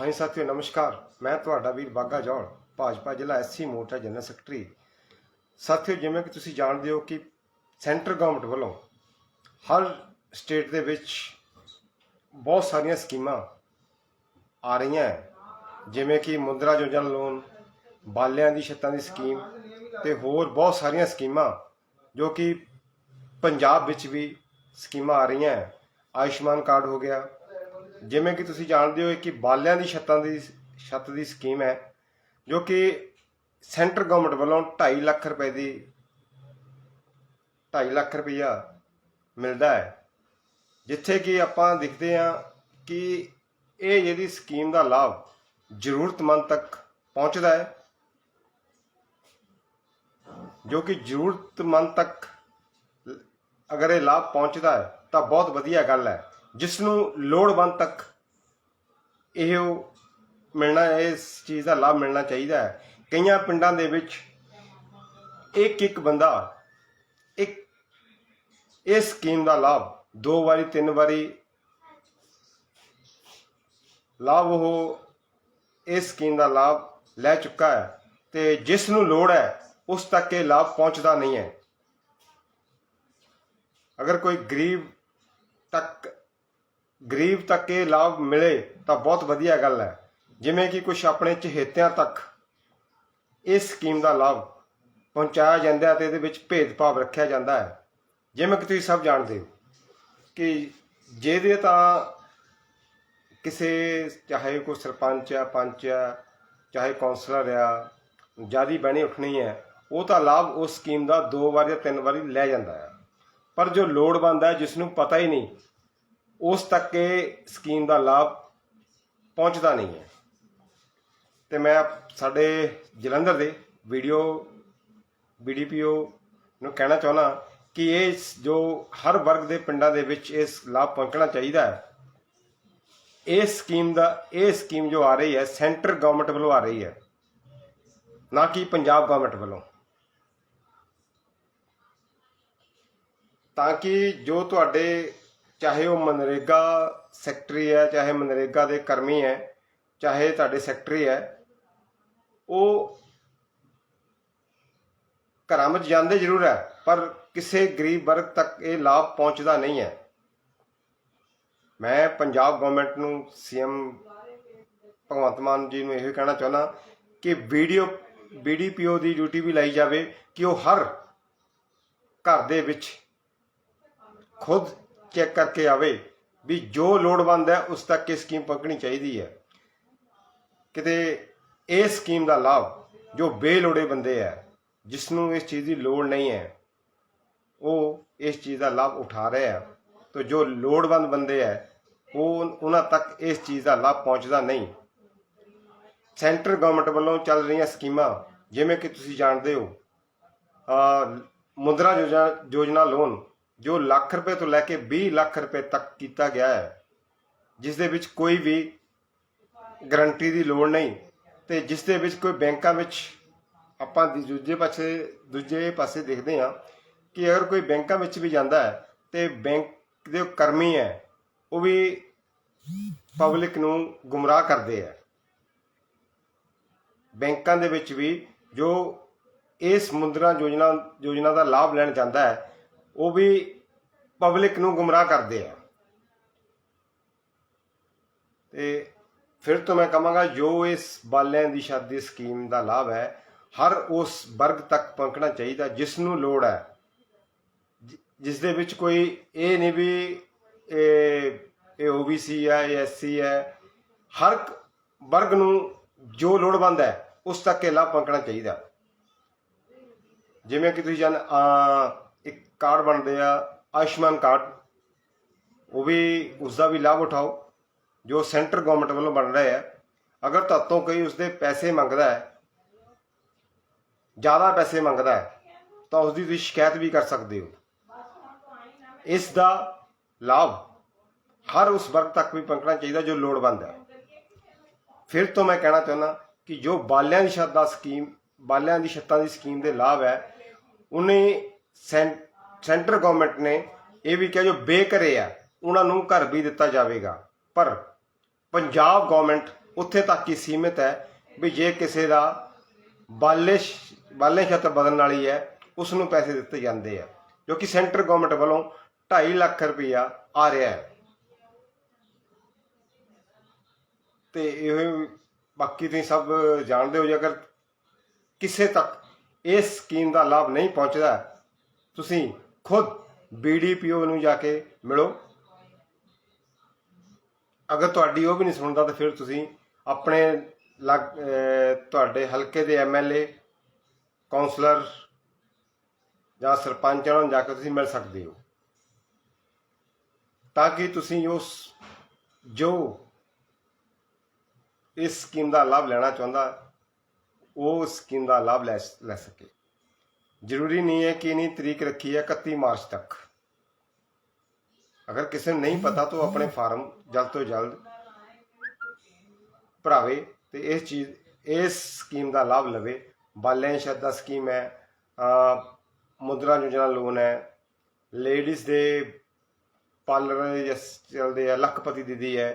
ਹਾਂਜੀ ਸਾਥੀਓ, ਨਮਸਕਾਰ। ਮੈਂ ਤੁਹਾਡਾ ਵੀਰ ਬਾਗਾ ਜੌਲ ਭਾਜਪਾ ਜ਼ਿਲ੍ਹਾ ਐਸਸੀ ਮੋਰਚਾ ਜਨਰਲ ਸੈਕਟਰੀ। ਸਾਥੀਓ, ਜਿਵੇਂ ਕਿ ਤੁਸੀਂ ਜਾਣਦੇ ਹੋ ਕਿ ਸੈਂਟਰ ਗਵਰਨਮੈਂਟ ਵੱਲੋਂ ਹਰ ਸਟੇਟ ਦੇ ਵਿੱਚ ਬਹੁਤ ਸਾਰੀਆਂ ਸਕੀਮਾਂ ਆ ਰਹੀਆਂ ਹੈ। ਜਿਵੇਂ ਕਿ ਮੁੰਦਰਾ ਯੋਜਨਾ ਲੋਨ, ਬਾਲਿਆਂ ਦੀ ਛੱਤਾਂ ਦੀ ਸਕੀਮ ਤੇ ਹੋਰ ਬਹੁਤ ਸਾਰੀਆਂ ਸਕੀਮਾਂ ਜੋ ਕਿ ਪੰਜਾਬ ਵਿੱਚ ਵੀ ਸਕੀਮਾਂ ਆ ਰਹੀਆਂ ਆਯੁਸ਼ਮਾਨ ਕਾਰਡ ਹੋ ਗਿਆ ਜਿਵੇਂ ਕਿ ਤੁਸੀਂ ਜਾਣਦੇ ਹੋ ਕਿ ਬਾਲਿਆਂ ਦੀ ਛੱਤਾਂ ਦੀ ਛੱਤ ਦੀ ਸਕੀਮ ਹੈ, ਜੋ ਕਿ ਸੈਂਟਰ ਗਵਰਨਮੈਂਟ ਵੱਲੋਂ 2.5 ਲੱਖ ਰੁਪਏ ਦੀ 2.5 ਲੱਖ ਰੁਪਈਆ ਮਿਲਦਾ ਹੈ। ਜਿੱਥੇ ਕਿ ਆਪਾਂ ਦੇਖਦੇ ਹਾਂ ਕਿ ਇਹ ਜਿਹੜੀ ਸਕੀਮ ਦਾ ਲਾਭ ਜ਼ਰੂਰਤਮੰਦ ਤੱਕ ਪਹੁੰਚਦਾ ਹੈ, ਜੋ ਕਿ ਜ਼ਰੂਰਤਮੰਦ ਤੱਕ ਅਗਰ ਇਹ ਲਾਭ ਪਹੁੰਚਦਾ ਹੈ ਤਾਂ ਬਹੁਤ ਵਧੀਆ ਗੱਲ ਹੈ। ਜਿਸ ਨੂੰ ਲੋੜਵੰਦ ਤੱਕ ਇਹ ਮਿਲਣਾ, ਇਸ ਚੀਜ਼ ਦਾ ਲਾਭ ਮਿਲਣਾ ਚਾਹੀਦਾ ਹੈ। ਕਈਆਂ ਪਿੰਡਾਂ ਦੇ ਵਿੱਚ ਇੱਕ ਇੱਕ ਬੰਦਾ ਇੱਕ ਇਸ ਸਕੀਮ ਦਾ ਲਾਭ, ਦੋ ਵਾਰੀ, ਤਿੰਨ ਵਾਰੀ ਲਾਭ ਉਹ ਇਸ ਸਕੀਮ ਦਾ ਲਾਭ ਲੈ ਚੁੱਕਾ ਹੈ ਤੇ ਜਿਸ ਨੂੰ ਲੋੜ ਹੈ, ਉਸ ਤੱਕ ਇਹ ਲਾਭ ਪਹੁੰਚਦਾ ਨਹੀਂ ਹੈ। ਅਗਰ ਕੋਈ ਗਰੀਬ ਤੱਕ ਗਰੀਬ ਤੱਕ ਇਹ ਲਾਭ ਮਿਲੇ ਤਾਂ ਬਹੁਤ ਵਧੀਆ ਗੱਲ ਹੈ। ਜਿਵੇਂ ਕਿ ਕੁਝ ਆਪਣੇ ਚਹੇਤਿਆਂ ਤੱਕ ਇਸ ਸਕੀਮ ਦਾ ਲਾਭ ਪਹੁੰਚਾਇਆ ਜਾਂਦਾ ਹੈ ਤੇ ਇਹਦੇ ਵਿੱਚ ਭੇਦਭਾਵ ਰੱਖਿਆ ਜਾਂਦਾ ਹੈ। ਜਿਵੇਂ ਕਿ ਤੁਸੀਂ ਸਭ ਜਾਣਦੇ ਹੋ ਕਿ ਜਿਹਦੇ ਤਾਂ ਕਿਸੇ, ਚਾਹੇ ਕੋਈ ਸਰਪੰਚ ਆ, ਪੰਚ ਆ, ਚਾਹੇ ਕੌਂਸਲਰ ਆ, ਜਿਆਦੀ ਬਹਿਣੀ ਉੱਠਣੀ ਹੈ, ਉਹ ਤਾਂ ਲਾਭ ਉਸ ਸਕੀਮ ਦਾ ਦੋ ਵਾਰ ਜਾਂ ਤਿੰਨ ਵਾਰੀ ਲੈ ਜਾਂਦਾ ਹੈ। ਪਰ ਜੋ ਲੋੜਵੰਦ ਹੈ, ਜਿਸ ਨੂੰ ਪਤਾ ਹੀ ਨਹੀਂ ਉਸ ਤੱਕ ਇਹ ਸਕੀਮ ਦਾ ਲਾਭ ਪਹੁੰਚਦਾ ਨਹੀਂ ਹੈ। ਤੇ ਮੈਂ ਸਾਡੇ ਜਲੰਧਰ ਦੇ ਵੀਡੀਓ ਬੀਡੀਪੀਓ ਨੂੰ ਕਹਿਣਾ ਚਾਹੁੰਦਾ ਕਿ ਇਹ ਜੋ ਹਰ ਵਰਗ ਦੇ ਪਿੰਡਾਂ ਦੇ ਵਿੱਚ ਇਸ ਲਾਭ ਪਹੁੰਚਣਾ ਚਾਹੀਦਾ ਹੈ, ਇਹ ਸਕੀਮ ਦਾ, ਇਹ ਸਕੀਮ ਜੋ ਆ ਰਹੀ ਹੈ, ਸੈਂਟਰ ਗਵਰਨਮੈਂਟ ਵੱਲੋਂ ਆ ਰਹੀ ਹੈ, ਨਾ ਕਿ ਪੰਜਾਬ ਗਵਰਨਮੈਂਟ ਵੱਲੋਂ। ਤਾਂ ਕਿ ਜੋ ਤੁਹਾਡੇ ਚਾਹੇ ਉਹ ਮਨਰੇਗਾ ਸੈਕਟਰੀ ਹੈ, ਚਾਹੇ ਮਨਰੇਗਾ ਦੇ ਕਰਮੀ ਹੈ, ਚਾਹੇ ਤੁਹਾਡੇ ਸੈਕਟਰੀ ਹੈ, ਉਹ ਘਰਾਂ ਵਿੱਚ ਜਾਂਦੇ ਜ਼ਰੂਰ ਹੈ, ਪਰ ਕਿਸੇ ਗਰੀਬ ਵਰਗ ਤੱਕ ਇਹ ਲਾਭ ਪਹੁੰਚਦਾ ਨਹੀਂ ਹੈ। ਮੈਂ ਪੰਜਾਬ ਗਵਰਨਮੈਂਟ ਨੂੰ ਸੀਐਮ ਭਗਵੰਤ ਮਾਨ ਜੀ ਨੂੰ ਇਹ ਕਹਿਣਾ ਚਾਹੁੰਦਾ ਕਿ ਵੀਡੀਓ ਬੀਡੀਪੀਓ ਦੀ ਡਿਊਟੀ ਵੀ ਲਾਈ ਜਾਵੇ ਕਿ ਉਹ ਹਰ ਘਰ ਦੇ ਵਿੱਚ ਖੁਦ ਚੈੱਕ ਕਰਕੇ ਆਵੇ ਵੀ ਜੋ ਲੋੜਵੰਦ ਹੈ, ਉਸ ਤੱਕ ਇਹ ਸਕੀਮ ਪਹੁੰਚਣੀ ਚਾਹੀਦੀ ਹੈ। ਕਿਤੇ ਇਹ ਸਕੀਮ ਦਾ ਲਾਭ ਜੋ ਬੇਲੋੜੇ ਬੰਦੇ ਹੈ ਜਿਸ ਨੂੰ ਇਸ ਚੀਜ਼ ਦੀ ਲੋੜ ਨਹੀਂ ਹੈ, ਉਹ ਇਸ ਚੀਜ਼ ਦਾ ਲਾਭ ਉਠਾ ਰਹੇ ਆ ਤੇ ਜੋ ਲੋੜਵੰਦ ਬੰਦੇ ਹੈ, ਉਹ ਉਹਨਾਂ ਤੱਕ ਇਸ ਚੀਜ਼ ਦਾ ਲਾਭ ਪਹੁੰਚਦਾ ਨਹੀਂ। ਸੈਂਟਰ ਗਵਰਨਮੈਂਟ ਵੱਲੋਂ ਚੱਲ ਰਹੀਆਂ ਸਕੀਮਾਂ, ਜਿਵੇਂ ਕਿ ਤੁਸੀਂ ਜਾਣਦੇ ਹੋ ਮੁਦਰਾ ਯੋਜਨਾ ਲੋਨ ਜੋ ਲੱਖ ਰੁਪਏ ਤੋਂ ਲੈ ਕੇ 20 ਲੱਖ ਰੁਪਏ ਤੱਕ ਕੀਤਾ ਗਿਆ ਹੈ, ਜਿਸ ਦੇ ਵਿੱਚ ਕੋਈ ਵੀ ਗਰੰਟੀ ਦੀ ਲੋੜ ਨਹੀਂ ਤੇ ਜਿਸ ਦੇ ਵਿੱਚ ਕੋਈ ਬੈਂਕਾਂ ਵਿੱਚ ਆਪਾਂ ਦੂਜੇ ਪਾਸੇ ਦੂਜੇ ਪਾਸੇ ਦੇਖਦੇ ਹਾਂ ਕਿ ਅਗਰ ਕੋਈ ਬੈਂਕਾਂ ਵਿੱਚ ਵੀ ਜਾਂਦਾ ਹੈ ਤੇ ਬੈਂਕ ਦੇ ਕਰਮੀ ਹੈ, ਉਹ ਵੀ ਪਬਲਿਕ ਨੂੰ ਗੁੰਮਰਾਹ ਕਰਦੇ ਆ ਬੈਂਕਾਂ ਦੇ ਵਿੱਚ ਵੀ ਜੋ ਇਹ ਸਮੁੰਦਰਾਂ ਯੋਜਨਾ ਯੋਜਨਾ ਦਾ ਲਾਭ ਲੈਣ ਜਾਂਦਾ ਹੈ ਉਹ ਵੀ ਪਬਲਿਕ ਨੂੰ ਗੁੰਮਰਾਹ ਕਰਦੇ ਆ। ਤੇ ਫਿਰ ਤੋਂ ਮੈਂ ਕਹਾਂਗਾ, ਜੋ ਇਸ ਬਾਲਿਆਂ ਦੀ ਸ਼ਾਦੀ ਸਕੀਮ ਦਾ ਲਾਭ ਹੈ, ਹਰ ਉਸ ਵਰਗ ਤੱਕ ਪਹੁੰਚਣਾ ਚਾਹੀਦਾ ਜਿਸ ਨੂੰ ਲੋੜ ਹੈ। ਜਿ- ਜਿਸ ਦੇ ਵਿੱਚ ਕੋਈ ਇਹ ਨਹੀਂ ਵੀ ਇਹ ਇਹ ਓਬੀਸੀ ਹੈ, ਇਹ ਐਸਸੀ ਹੈ, ਹਰ ਵਰਗ ਨੂੰ ਜੋ ਲੋੜਵੰਦ ਹੈ, ਉਸ ਤੱਕ ਇਹ ਲਾਭ ਪਹੁੰਚਣਾ ਚਾਹੀਦਾ। ਜਿਵੇਂ ਕਿ ਤੁਸੀਂ ਜਾਣ ਆ ਕਾਰਡ ਬਣਦੇ ਆ, ਆਯੁਸ਼ਮਾਨ ਕਾਰਡ। ਉਹ ਵੀ ਉਸ ਦਾ ਵੀ ਲਾਭ ਉਠਾਓ, ਜੋ ਸੈਂਟਰ ਗਵਰਨਮੈਂਟ ਵੱਲੋਂ ਬਣ ਰਿਹਾ ਹੈ ਅਗਰ ਤੁਹਾਤੋਂ ਕੋਈ ਉਸਦੇ ਪੈਸੇ ਮੰਗਦਾ ਹੈ, ਜ਼ਿਆਦਾ ਪੈਸੇ ਮੰਗਦਾ ਹੈ, ਤਾਂ ਉਸ ਦੀ ਤੁਸੀਂ ਸ਼ਿਕਾਇਤ ਵੀ ਕਰ ਸਕਦੇ ਹੋ। ਇਸ ਦਾ ਲਾਭ ਹਰ ਉਸ ਵਰਗ ਤੱਕ ਵੀ ਪਹੁੰਚਣਾ ਚਾਹੀਦਾ ਜੋ ਲੋੜਵੰਦ ਹੈ। ਫਿਰ ਤੋਂ ਮੈਂ ਕਹਿਣਾ ਚਾਹੁੰਦਾ ਕਿ ਜੋ ਬਾਲਿਆਂ ਦੀ ਛੱਤ ਦਾ ਸਕੀਮ, ਬਾਲਿਆਂ ਦੀ ਛੱਤਾਂ ਦੀ ਸਕੀਮ ਦੇ ਲਾਭ ਹੈ, ਉਹਨੇ ਸੈਂ- ਸੈਂਟਰ ਗਵਰਨਮੈਂਟ ਨੇ ਇਹ ਵੀ ਕਿਹਾ ਜੋ ਬੇਘਰੇ ਆ, ਉਹਨਾਂ ਨੂੰ ਘਰ ਵੀ ਦਿੱਤਾ ਜਾਵੇਗਾ। ਪਰ ਪੰਜਾਬ ਗਵਰਨਮੈਂਟ ਉੱਥੇ ਤੱਕ ਹੀ ਸੀਮਿਤ ਹੈ ਵੀ ਜੇ ਕਿਸੇ ਦਾ ਬਾਲੇ ਬਾਲੇ ਛੱਤ ਬਦਲਣ ਵਾਲੀ ਹੈ, ਉਸ ਨੂੰ ਪੈਸੇ ਦਿੱਤੇ ਜਾਂਦੇ ਆ। ਜੋ ਕਿ ਸੈਂਟਰ ਗਵਰਨਮੈਂਟ ਵੱਲੋਂ 2.5 ਲੱਖ ਰੁਪਇਆ ਆ ਰਿਹਾ ਹੈ। ਤੇ ਇਹ ਬਾਕੀ ਤੁਸੀਂ ਸਭ ਜਾਣਦੇ ਹੋ, ਜੇ ਅਗਰ ਕਿਸੇ ਤੱਕ ਇਸ ਸਕੀਮ ਦਾ ਲਾਭ ਨਹੀਂ ਪਹੁੰਚਦਾ, ਤੁਸੀਂ ਖੁਦ ਬੀਡੀਪੀਓ ਨੂੰ ਜਾ ਕੇ ਮਿਲੋ। ਅਗਰ ਤੁਹਾਡੀ ਉਹ ਵੀ ਨਹੀਂ ਸੁਣਦਾ ਤਾਂ ਫਿਰ ਤੁਸੀਂ ਆਪਣੇ ਲੱਗ- ਅਹ, ਤੁਹਾਡੇ ਹਲਕੇ ਦੇ ਐਮਐਲਏ ਕਾਉਂਸਲਰ ਜਾਂ ਸਰਪੰਚਾਂ ਨੂੰ ਜਾ ਕੇ ਤੁਸੀਂ ਮਿਲ ਸਕਦੇ ਹੋ। ਤਾਂ ਕਿ ਤੁਸੀਂ ਉਸ, ਜੋ ਇਸ ਸਕੀਮ ਦਾ ਲਾਭ ਲੈਣਾ ਚਾਹੁੰਦਾ, ਉਹ ਸਕੀਮ ਦਾ ਲਾਭ ਲੈ ਲੈ ਸਕੇ। ਜ਼ਰੂਰੀ ਨਹੀਂ ਹੈ ਕਿ ਇਨੀ ਤਰੀਕ ਰੱਖੀ ਹੈ 31 ਮਾਰਚ ਤੱਕ। ਅਗਰ ਕਿਸੇ ਨੂੰ ਨਹੀਂ ਪਤਾ ਤਾਂ ਆਪਣੇ ਫਾਰਮ ਜਲਦ ਤੋਂ ਜਲਦ ਭਰਾਵੇ ਤੇ ਇਸ ਚੀਜ਼, ਇਸ ਸਕੀਮ ਦਾ ਲਾਭ ਲਵੇ। ਬਾਲਿਆਂ ਸ਼ਰਦਾ ਸਕੀਮ ਹੈ ਮੁਦਰਾ ਯੋਜਨਾ ਲੋਨ ਹੈ। ਲੇਡੀਜ਼ ਦੇ ਪਾਰਲਰ ਜਿਸ ਚੱਲਦੇ ਆ, ਲੱਖਪਤੀ ਦੀਦੀ ਹੈ।